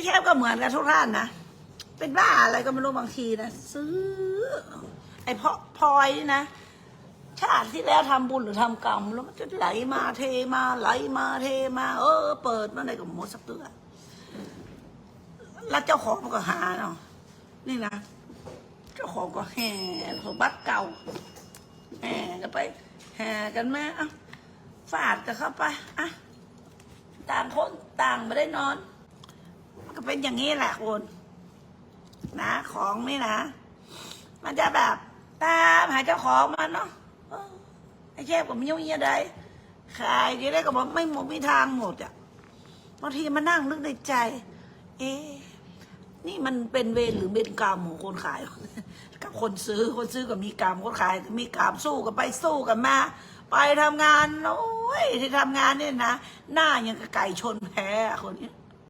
ไอ้แคบก็เหมือนกันทุกท่านนะ เป็นบ้าอะไรก็ไม่รู้บางทีนะซื้อ ไอ้พพลอยนี่นะ ชาติที่แล้วทำบุญหรือทำกรรมแล้วมันจะไหลมาเทมาไหลมาเทมา เออ เปิดมาในกับหมดสักเตือแล้วเจ้าของมันก็หาเนาะนี่นะ เจ้าของก็แห่สมบัติเก่าแห่กันไปแห่กันมาอะฟาดกันเข้าไปอะต่างคนต่างไม่ได้นอน เป็นอย่างนี้แหละคุณนะของนี่นะ มันจะแบบตามหาเจ้าของมันเนาะไอ้แค่ผมยุ่งเยี่ยใดขายดีได้ก็บอกไม่หมดไม่ทางหมดอะบางทีมานั่งนึกในใจ เอ๊ะนี่มันเป็นเวรหรือเป็นกรรมของคนขาย กับคนซื้อคนซื้อก็มีกรรมคนขายมีกรรมสู้กันไปสู้กันมา ไปทำงานโอ้ยที่ทำงานเนี่ยนะหน้ายังกับไก่ชนแพ้คนนี้